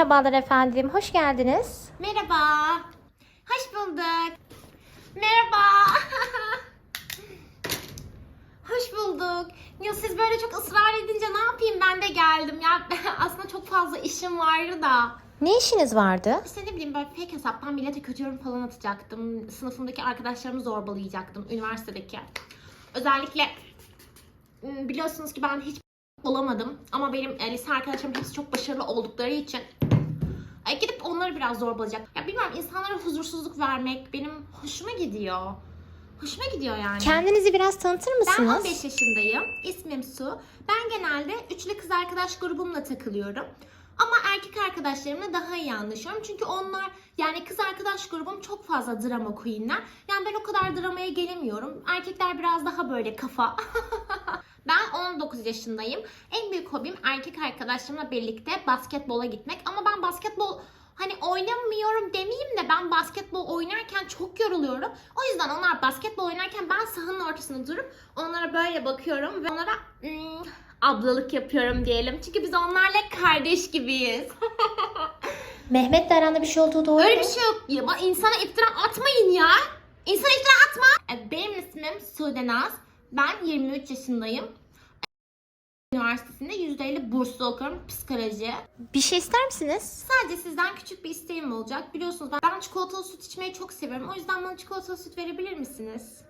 Merhabalar efendim, hoş geldiniz. Merhaba. Hoş bulduk. Merhaba. Hoş bulduk. Ya siz böyle çok ısrar edince ne yapayım ben de geldim. Ya aslında çok fazla işim vardı da. Ne işiniz vardı? İşte ne bileyim böyle fake hesaptan millete kötü yorum falan atacaktım. Sınıfımdaki arkadaşlarımı zorbalayacaktım. Üniversitedeki. Özellikle m, biliyorsunuz ki ben hiç olamadım. Ama benim e, lise arkadaşlarım hepsi çok başarılı oldukları için e, gidip onları biraz zorbalayacak. Ya bilmiyorum insanlara huzursuzluk vermek benim hoşuma gidiyor. Hoşuma gidiyor yani. Kendinizi biraz tanıtır Ben mısınız? 15 yaşındayım. İsmim Su. Ben genelde üçlü kız arkadaş grubumla takılıyorum. Ama erkek arkadaşlarımla daha iyi anlaşıyorum. Çünkü onlar yani kız arkadaş grubum çok fazla drama queenler. Yani ben o kadar dramaya gelemiyorum. Erkekler biraz daha böyle kafa. ben 19 yaşındayım. En büyük hobim erkek arkadaşlarımla birlikte basketbola gitmek. Ama ben basketbol hani oynamıyorum demeyeyim de ben basketbol oynarken çok yoruluyorum. O yüzden onlar basketbol oynarken ben sahanın ortasında durup onlara böyle bakıyorum ve onlara hmm, ablalık yapıyorum diyelim. Çünkü biz onlarla kardeş gibiyiz. Mehmet'le aranda bir şey olduğu doğru Öyle bir şey yok. Ya, insana iftira atmayın ya. İnsana iftira atma. E, Benim ismim Sude Naz. Ben 23 yaşındayım. Üniversitesinde %50 burslu okuyorum psikoloji. Bir şey ister misiniz? Sadece sizden küçük bir isteğim olacak. Biliyorsunuz ben, ben çikolatalı süt içmeyi çok seviyorum. O yüzden bana çikolatalı süt verebilir misiniz?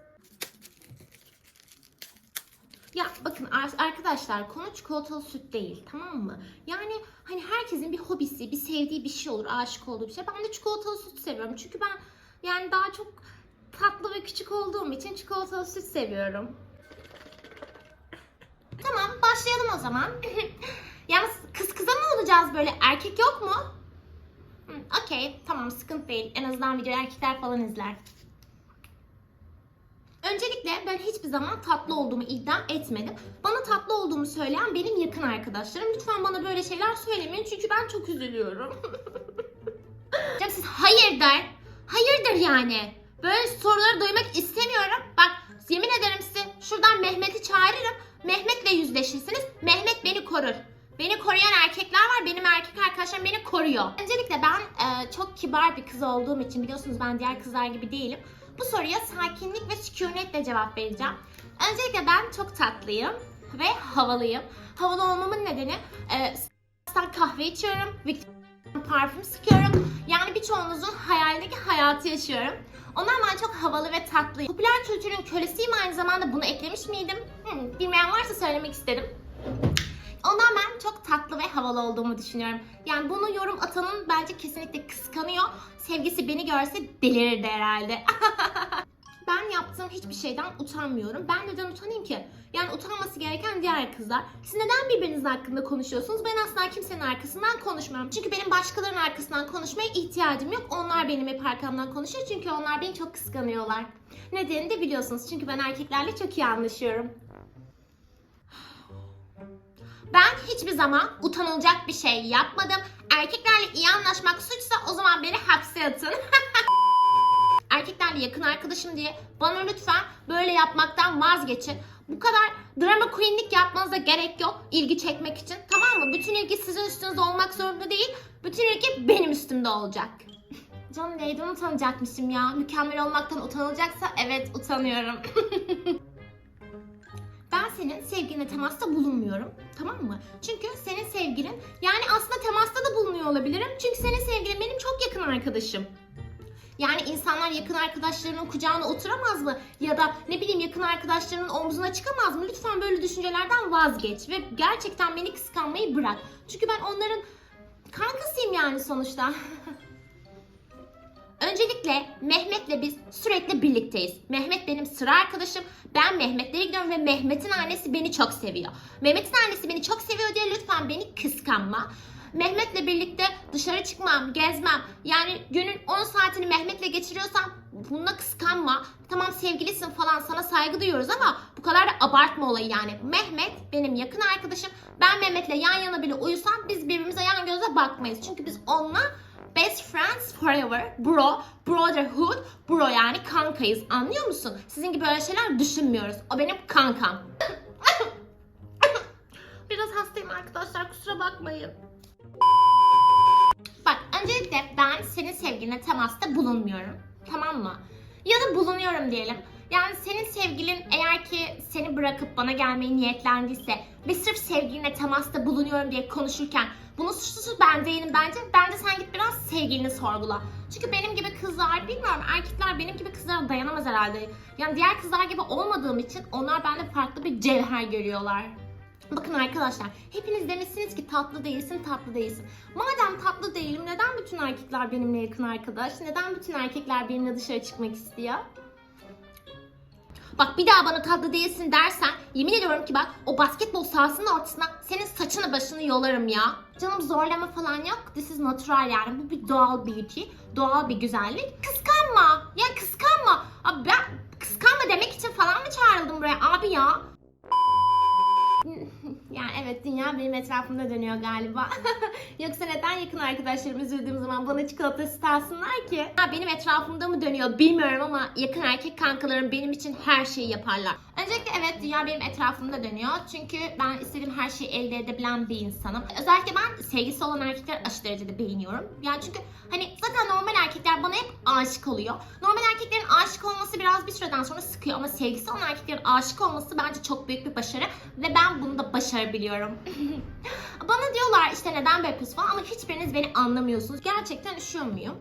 Ya bakın ar- arkadaşlar konu çikolatalı süt değil tamam mı? Yani hani herkesin bir hobisi, bir sevdiği bir şey olur, aşık olduğu bir şey. Ben de çikolatalı süt seviyorum. Çünkü ben yani daha çok tatlı ve küçük olduğum için çikolatalı süt seviyorum. Tamam başlayalım o zaman. Yalnız kız kıza mı olacağız böyle? Erkek yok mu? Okey tamam sıkıntı değil. En azından videoyu erkekler falan izler. Öncelikle ben hiçbir zaman tatlı olduğumu iddia etmedim. Bana tatlı olduğumu söyleyen benim yakın arkadaşlarım. Lütfen bana böyle şeyler söylemeyin çünkü ben çok üzülüyorum. Canım siz hayırdır? Hayırdır yani? Böyle soruları duymak istemiyorum. Bak yemin ederim size şuradan Mehmet'i çağırırım. Mehmet'le yüzleşirsiniz. Mehmet beni korur. Beni koruyan erkekler var. Benim erkek arkadaşlarım beni koruyor. Öncelikle ben e, çok kibar bir kız olduğum için biliyorsunuz ben diğer kızlar gibi değilim. Bu soruya sakinlik ve sükunetle cevap vereceğim. Öncelikle ben çok tatlıyım ve havalıyım. Havalı olmamın nedeni e, kahve içiyorum, parfüm sıkıyorum. Yani birçoğunuzun hayalindeki hayatı yaşıyorum. Ondan ben çok havalı ve tatlıyım. Popüler kültürün kölesiyim aynı zamanda bunu eklemiş miydim? Hmm, bilmeyen varsa söylemek istedim. Ondan ben çok tatlı ve havalı olduğumu düşünüyorum. Yani bunu yorum atanın bence kesinlikle kıskanıyor. Sevgisi beni görse delirirdi herhalde. ben yaptığım hiçbir şeyden utanmıyorum. Ben neden utanayım ki? Yani utanması gereken diğer kızlar. Siz neden birbirinizin hakkında konuşuyorsunuz? Ben asla kimsenin arkasından konuşmuyorum. Çünkü benim başkalarının arkasından konuşmaya ihtiyacım yok. Onlar benim hep arkamdan konuşuyor çünkü onlar beni çok kıskanıyorlar. Nedenini de biliyorsunuz. Çünkü ben erkeklerle çok iyi anlaşıyorum. Ben hiçbir zaman utanılacak bir şey yapmadım. Erkeklerle iyi anlaşmak suçsa o zaman beni hapse atın. Erkeklerle yakın arkadaşım diye bana lütfen böyle yapmaktan vazgeçin. Bu kadar drama queenlik yapmanıza gerek yok ilgi çekmek için. Tamam mı? Bütün ilgi sizin üstünüzde olmak zorunda değil. Bütün ilgi benim üstümde olacak. Canım neyden utanacakmışım ya? Mükemmel olmaktan utanılacaksa evet utanıyorum. Ben senin sevgiline temasta bulunmuyorum. Tamam mı? Çünkü senin sevgilin yani aslında temasta da bulunuyor olabilirim. Çünkü senin sevgilin benim çok yakın arkadaşım. Yani insanlar yakın arkadaşlarının kucağına oturamaz mı? Ya da ne bileyim yakın arkadaşlarının omzuna çıkamaz mı? Lütfen böyle düşüncelerden vazgeç ve gerçekten beni kıskanmayı bırak. Çünkü ben onların kankasıyım yani sonuçta. Öncelikle Mehmet'le biz sürekli birlikteyiz. Mehmet benim sıra arkadaşım. Ben Mehmet'lere gidiyorum ve Mehmet'in annesi beni çok seviyor. Mehmet'in annesi beni çok seviyor diye lütfen beni kıskanma. Mehmet'le birlikte dışarı çıkmam, gezmem. Yani günün 10 saatini Mehmet'le geçiriyorsam bununla kıskanma. Tamam sevgilisin falan sana saygı duyuyoruz ama bu kadar da abartma olayı yani. Mehmet benim yakın arkadaşım. Ben Mehmet'le yan yana bile uyusam biz birbirimize yan göze bakmayız. Çünkü biz onunla Best friends forever. Bro, brotherhood, bro yani kankayız. Anlıyor musun? Sizin gibi öyle şeyler düşünmüyoruz. O benim kankam. Biraz hastayım arkadaşlar kusura bakmayın. Öncelikle ben senin sevgiline temasta bulunmuyorum. Tamam mı? Ya da bulunuyorum diyelim. Yani senin sevgilin eğer ki seni bırakıp bana gelmeyi niyetlendiyse ve sırf sevgiline temasta bulunuyorum diye konuşurken bunun suçlusu ben değilim bence. Bence sen git biraz sevgilini sorgula. Çünkü benim gibi kızlar bilmiyorum erkekler benim gibi kızlara dayanamaz herhalde. Yani diğer kızlar gibi olmadığım için onlar bende farklı bir cevher görüyorlar. Bakın arkadaşlar hepiniz demişsiniz ki tatlı değilsin tatlı değilsin. Madem tatlı değilim neden bütün erkekler benimle yakın arkadaş? Neden bütün erkekler benimle dışarı çıkmak istiyor? Bak bir daha bana tatlı değilsin dersen yemin ediyorum ki bak o basketbol sahasının ortasına senin saçını başını yolarım ya. Canım zorlama falan yok. This is natural yani. Bu bir doğal beauty. Doğal bir güzellik. Kıskanma. Ya kıskanma. Abi ben kıskanma demek için falan mı çağrıldım buraya abi ya? Yani evet dünya benim etrafımda dönüyor galiba. Yoksa neden yakın arkadaşlarım üzüldüğüm zaman bana çikolata istersinler ki? Ha, benim etrafımda mı dönüyor bilmiyorum ama yakın erkek kankalarım benim için her şeyi yaparlar. Öncelikle evet dünya benim etrafımda dönüyor. Çünkü ben istediğim her şeyi elde edebilen bir insanım. Özellikle ben sevgisi olan erkekler aşırı derecede beğeniyorum. Yani çünkü hani zaten normal erkekler bana hep aşık oluyor. Normal erkeklerin aşık olması biraz bir süreden sonra sıkıyor ama sevgisi olan erkeklerin aşık olması bence çok büyük bir başarı ve ben bunu da başarabiliyorum. Bana diyorlar işte neden böyle yapıyorsun falan ama hiçbiriniz beni anlamıyorsunuz. Gerçekten üşüyor muyum?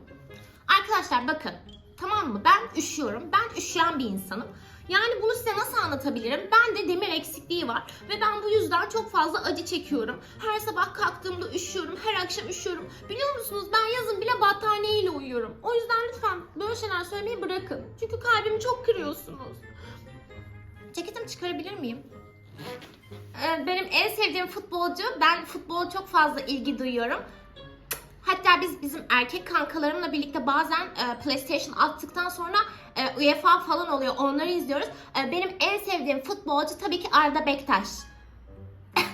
Arkadaşlar bakın tamam mı ben üşüyorum. Ben üşüyen bir insanım. Yani bunu size nasıl anlatabilirim? Bende demir eksikliği var ve ben bu yüzden çok fazla acı çekiyorum. Her sabah kalktığımda üşüyorum, her akşam üşüyorum. Biliyor musunuz ben yazın bile battaniyeyle uyuyorum. O yüzden lütfen böyle şeyler söylemeyi bırakın. Çünkü kalbimi çok kırıyorsunuz. Ceketimi çıkarabilir miyim? Ee, Benim en sevdiğim futbolcu, ben futbola çok fazla ilgi duyuyorum. Hatta biz bizim erkek kankalarımla birlikte bazen e, PlayStation attıktan sonra e, UEFA falan oluyor. Onları izliyoruz. E, benim en sevdiğim futbolcu tabii ki Arda Bektaş.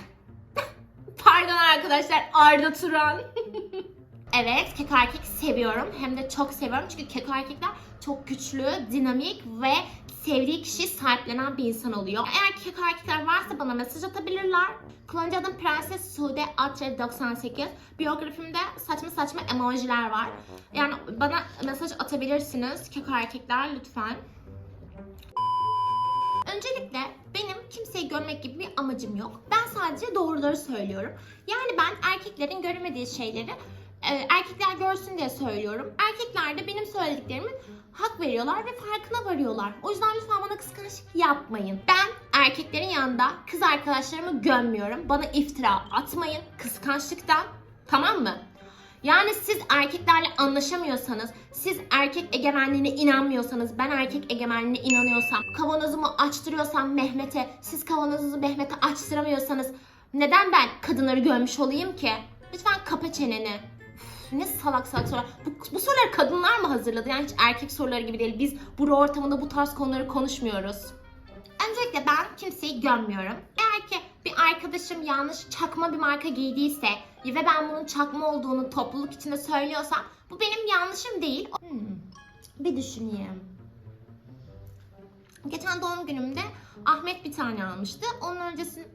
Pardon arkadaşlar Arda Turan. evet keko erkek seviyorum. Hem de çok seviyorum. Çünkü keko erkekler çok güçlü, dinamik ve sevdiği kişiyi sahiplenen bir insan oluyor. Eğer erkekler varsa bana mesaj atabilirler. Kullanıcı adım Prenses Sude Atçe 98. Biyografimde saçma saçma emojiler var. Yani bana mesaj atabilirsiniz keko erkekler lütfen. Öncelikle benim kimseyi görmek gibi bir amacım yok. Ben sadece doğruları söylüyorum. Yani ben erkeklerin göremediği şeyleri e, erkekler görsün diye söylüyorum. Erkekler de benim söylediklerimin hak veriyorlar ve farkına varıyorlar. O yüzden lütfen bana kıskançlık yapmayın. Ben erkeklerin yanında kız arkadaşlarımı gömmüyorum. Bana iftira atmayın kıskançlıktan. Tamam mı? Yani siz erkeklerle anlaşamıyorsanız, siz erkek egemenliğine inanmıyorsanız, ben erkek egemenliğine inanıyorsam, kavanozumu açtırıyorsam Mehmet'e, siz kavanozunuzu Mehmet'e açtıramıyorsanız neden ben kadınları görmüş olayım ki? Lütfen kapa çeneni. Ne salak salak sorular. Bu, bu soruları kadınlar mı hazırladı? Yani hiç erkek soruları gibi değil. Biz bu ortamında bu tarz konuları konuşmuyoruz. Öncelikle ben kimseyi gömmüyorum. Eğer ki bir arkadaşım yanlış çakma bir marka giydiyse ve ben bunun çakma olduğunu topluluk içinde söylüyorsam bu benim yanlışım değil. Hmm, bir düşüneyim. Geçen doğum günümde Ahmet bir tane almıştı. Onun öncesinde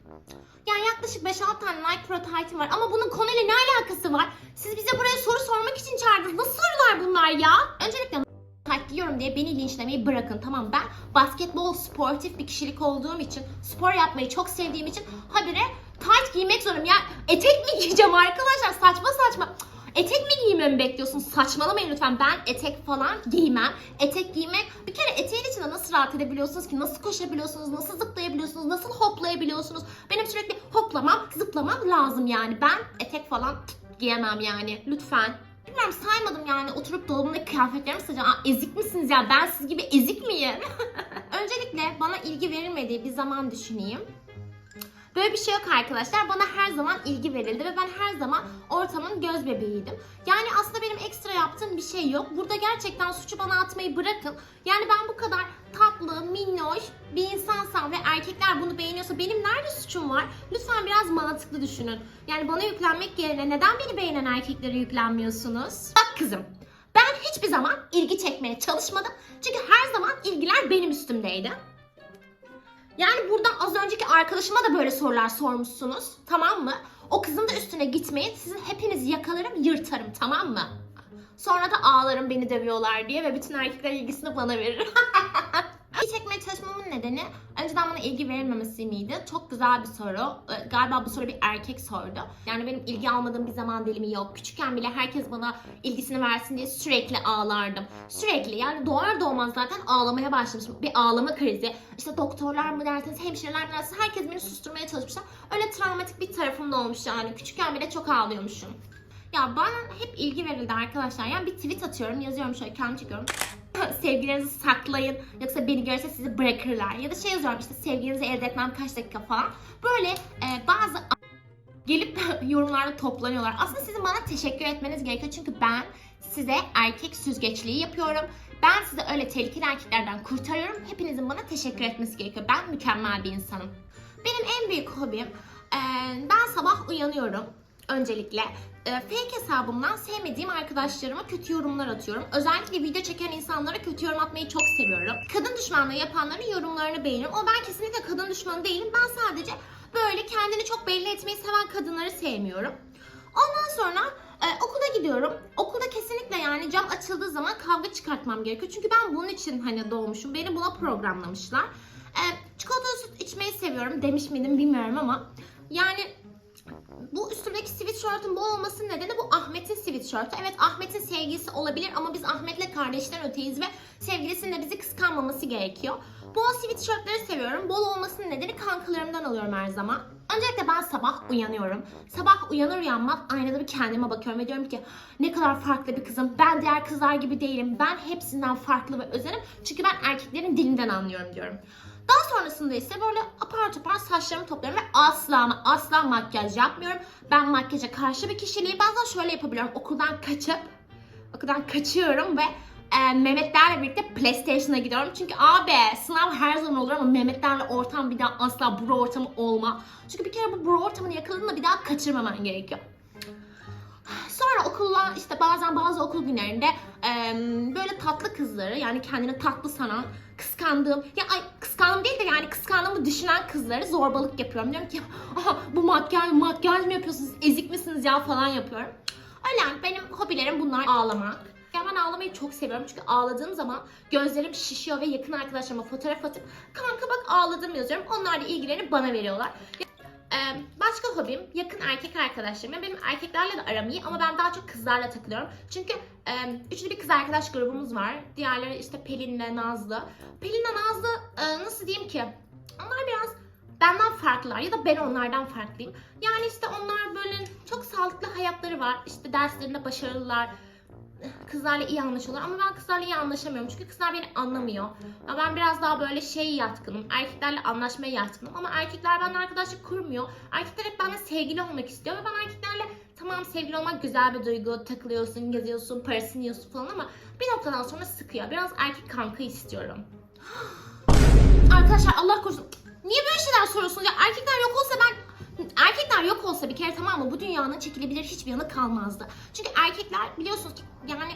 yani yaklaşık 5-6 tane Nike Pro Titan var ama bunun konuyla ne alakası var? Siz bize buraya soru sormak için çağırdınız. Nasıl sorular bunlar ya? Öncelikle tight giyiyorum diye beni linçlemeyi bırakın tamam? Ben basketbol sportif bir kişilik olduğum için, spor yapmayı çok sevdiğim için habire tight giymek zorundayım. Ya etek mi giyeceğim arkadaşlar? Saçma saçma. Etek mi giymemi bekliyorsunuz? Saçmalamayın lütfen. Ben etek falan giymem. Etek giymek bir kere eteğin içinde nasıl rahat edebiliyorsunuz ki? Nasıl koşabiliyorsunuz? Nasıl zıplayabiliyorsunuz? Nasıl hoplayabiliyorsunuz? Benim sürekli hoplamam, zıplamam lazım yani. Ben etek falan giyemem yani. Lütfen. Bilmiyorum saymadım yani oturup dolabımdaki kıyafetlerimi sayacağım. Aa, ezik misiniz ya? Ben siz gibi ezik miyim? Öncelikle bana ilgi verilmediği bir zaman düşüneyim. Böyle bir şey yok arkadaşlar. Bana her zaman ilgi verildi ve ben her zaman ortamın göz bebeğiydim. Yani aslında benim ekstra yaptığım bir şey yok. Burada gerçekten suçu bana atmayı bırakın. Yani ben bu kadar tatlı, minnoş bir insansam ve erkekler bunu beğeniyorsa benim nerede suçum var? Lütfen biraz mantıklı düşünün. Yani bana yüklenmek yerine neden beni beğenen erkeklere yüklenmiyorsunuz? Bak kızım, ben hiçbir zaman ilgi çekmeye çalışmadım. Çünkü her zaman ilgiler benim üstümdeydi. Yani buradan az önceki arkadaşıma da böyle sorular sormuşsunuz. Tamam mı? O kızın da üstüne gitmeyin. Sizin hepinizi yakalarım, yırtarım. Tamam mı? Sonra da ağlarım beni dövüyorlar diye ve bütün erkekler ilgisini bana verir. İlgi çekmeye çalışmamın nedeni önceden bana ilgi verilmemesi miydi? Çok güzel bir soru. Ee, Galiba bu soru bir erkek sordu. Yani benim ilgi almadığım bir zaman dilimi yok. Küçükken bile herkes bana ilgisini versin diye sürekli ağlardım. Sürekli yani doğar doğmaz zaten ağlamaya başlamışım. Bir ağlama krizi. İşte doktorlar mı dersiniz, hemşireler mi dersiniz herkes beni susturmaya çalışmışlar. Öyle travmatik bir tarafım da olmuş yani. Küçükken bile çok ağlıyormuşum. Ya bana hep ilgi verildi arkadaşlar. Yani bir tweet atıyorum, yazıyorum şöyle kendim çekiyorum. Sevgilerinizi saklayın yoksa beni görse sizi bırakırlar. Ya da şey yazıyorum işte sevgilinizi elde etmem kaç dakika falan. Böyle e, bazı gelip yorumlarda toplanıyorlar. Aslında sizin bana teşekkür etmeniz gerekiyor çünkü ben size erkek süzgeçliği yapıyorum. Ben sizi öyle tehlikeli erkeklerden kurtarıyorum. Hepinizin bana teşekkür etmesi gerekiyor. Ben mükemmel bir insanım. Benim en büyük hobim e, ben sabah uyanıyorum öncelikle. E, fake hesabımdan sevmediğim arkadaşlarıma kötü yorumlar atıyorum. Özellikle video çeken insanlara kötü yorum atmayı çok seviyorum. Kadın düşmanlığı yapanların yorumlarını beğeniyorum. Ama ben kesinlikle kadın düşmanı değilim. Ben sadece böyle kendini çok belli etmeyi seven kadınları sevmiyorum. Ondan sonra e, okula gidiyorum. Okulda kesinlikle yani cam açıldığı zaman kavga çıkartmam gerekiyor. Çünkü ben bunun için hani doğmuşum. Beni buna programlamışlar. E, çikolatalı süt içmeyi seviyorum demiş miydim bilmiyorum ama yani bu üstümdeki sweatshirt'ın bu olmasının nedeni bu Ahmet'in sweatshirt'ü. Evet Ahmet'in sevgilisi olabilir ama biz Ahmet'le kardeşten öteyiz ve sevgilisinin de bizi kıskanmaması gerekiyor. Bol sweatshirt'leri seviyorum. Bol olmasının nedeni kankalarımdan alıyorum her zaman. Öncelikle ben sabah uyanıyorum. Sabah uyanır uyanmaz aynada bir kendime bakıyorum ve diyorum ki ne kadar farklı bir kızım. Ben diğer kızlar gibi değilim. Ben hepsinden farklı ve özelim. Çünkü ben erkeklerin dilinden anlıyorum diyorum. Daha sonrasında ise böyle apar topar saçlarımı topluyorum ve asla ama asla makyaj yapmıyorum. Ben makyaja karşı bir kişiliği bazen şöyle yapabiliyorum. Okuldan kaçıp, okuldan kaçıyorum ve e, Mehmetlerle birlikte PlayStation'a gidiyorum. Çünkü abi sınav her zaman olur ama Mehmetlerle ortam bir daha asla bro ortamı olma. Çünkü bir kere bu bro ortamını yakaladığında bir daha kaçırmaman gerekiyor. Sonra okulda işte bazen bazı okul günlerinde e, böyle tatlı kızları yani kendini tatlı sanan kıskandığım ya ay kıskandığım değil de yani kıskandığımı düşünen kızları zorbalık yapıyorum. Diyorum ki bu makyaj makyaj mı yapıyorsunuz ezik misiniz ya falan yapıyorum. Öyle yani benim hobilerim bunlar ağlamak. Ya ben ağlamayı çok seviyorum çünkü ağladığım zaman gözlerim şişiyor ve yakın arkadaşlarıma fotoğraf atıp kanka bak ağladım yazıyorum. Onlar da ilgilerini bana veriyorlar. Başka hobim yakın erkek arkadaşlarım. Yani benim erkeklerle de aram iyi ama ben daha çok kızlarla takılıyorum. Çünkü üçlü bir kız arkadaş grubumuz var. Diğerleri işte Pelin'le Nazlı. Pelin'le Nazlı nasıl diyeyim ki? Onlar biraz benden farklılar ya da ben onlardan farklıyım. Yani işte onlar böyle çok sağlıklı hayatları var. İşte derslerinde başarılılar. Kızlarla iyi anlaşıyorlar ama ben kızlarla iyi anlaşamıyorum çünkü kızlar beni anlamıyor. Ya ben biraz daha böyle şey yatkınım. Erkeklerle anlaşmaya yatkınım ama erkekler benden arkadaşlık kurmuyor. Erkekler hep benimle sevgili olmak istiyor ve ben erkeklerle tamam sevgili olmak güzel bir duygu. Takılıyorsun, geziyorsun, parasını yiyorsun falan ama bir noktadan sonra sıkıyor. Biraz erkek kanka istiyorum. Arkadaşlar Allah korusun. Niye böyle şeyler soruyorsunuz ya? Erkekler yok olsa ben Erkekler yok olsa bir kere tamam mı bu dünyanın çekilebilir hiçbir yanı kalmazdı. Çünkü erkekler biliyorsunuz ki yani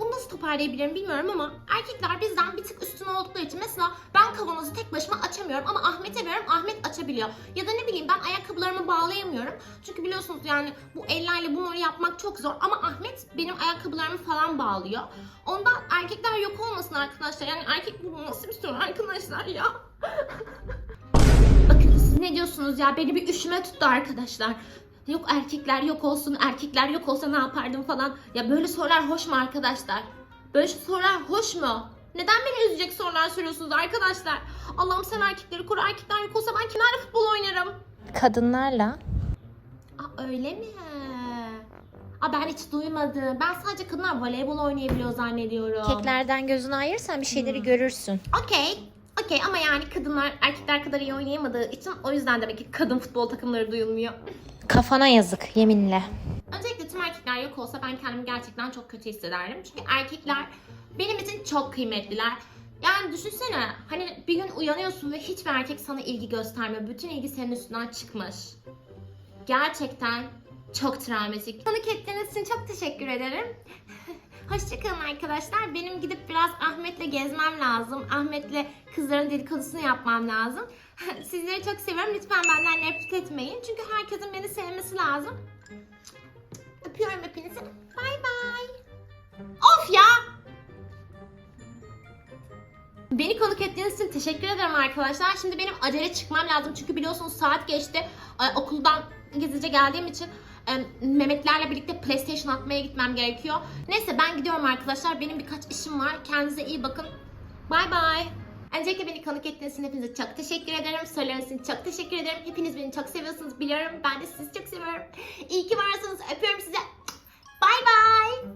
bunu nasıl toparlayabilirim bilmiyorum ama erkekler bizden bir tık üstün oldukları için mesela ben kavanozu tek başıma açamıyorum ama Ahmet'e veriyorum Ahmet açabiliyor. Ya da ne bileyim ben ayakkabılarımı bağlayamıyorum. Çünkü biliyorsunuz yani bu ellerle bunları yapmak çok zor ama Ahmet benim ayakkabılarımı falan bağlıyor. Ondan erkekler yok olmasın arkadaşlar. Yani erkek bu nasıl bir sorun arkadaşlar ya. Ne diyorsunuz ya? Beni bir üşüme tuttu arkadaşlar. Yok erkekler yok olsun, erkekler yok olsa ne yapardım falan. Ya böyle sorular hoş mu arkadaşlar? Böyle sorular hoş mu? Neden beni üzecek sorular soruyorsunuz arkadaşlar? Allah'ım sen erkekleri koru. Erkekler yok olsa ben kimlerle futbol oynarım? Kadınlarla. Aa öyle mi? Aa ben hiç duymadım. Ben sadece kadınlar voleybol oynayabiliyor zannediyorum. Keklerden gözünü ayırsan bir şeyleri görürsün. Okey. Okey ama yani kadınlar erkekler kadar iyi oynayamadığı için o yüzden demek ki kadın futbol takımları duyulmuyor. Kafana yazık yeminle. Öncelikle tüm erkekler yok olsa ben kendimi gerçekten çok kötü hissederdim. Çünkü erkekler benim için çok kıymetliler. Yani düşünsene hani bir gün uyanıyorsun ve hiçbir erkek sana ilgi göstermiyor. Bütün ilgi senin üstünden çıkmış. Gerçekten çok travmatik. Konuk ettiğiniz için çok teşekkür ederim. Hoşçakalın arkadaşlar. Benim gidip biraz Ahmet'le gezmem lazım. Ahmet'le kızların dedikodusunu yapmam lazım. Sizleri çok seviyorum. Lütfen benden nefret etmeyin. Çünkü herkesin beni sevmesi lazım. Öpüyorum hepinizi. Bay bay. Of ya! Beni konuk ettiğiniz için teşekkür ederim arkadaşlar. Şimdi benim acele çıkmam lazım. Çünkü biliyorsunuz saat geçti. Okuldan gizlice geldiğim için Mehmetlerle birlikte PlayStation atmaya gitmem gerekiyor. Neyse ben gidiyorum arkadaşlar. Benim birkaç işim var. Kendinize iyi bakın. Bay bay. Öncelikle beni konuk ettiğiniz için hepinize çok teşekkür ederim. Sorularınız için çok teşekkür ederim. Hepiniz beni çok seviyorsunuz biliyorum. Ben de sizi çok seviyorum. İyi ki varsınız. Öpüyorum size. Bay bay.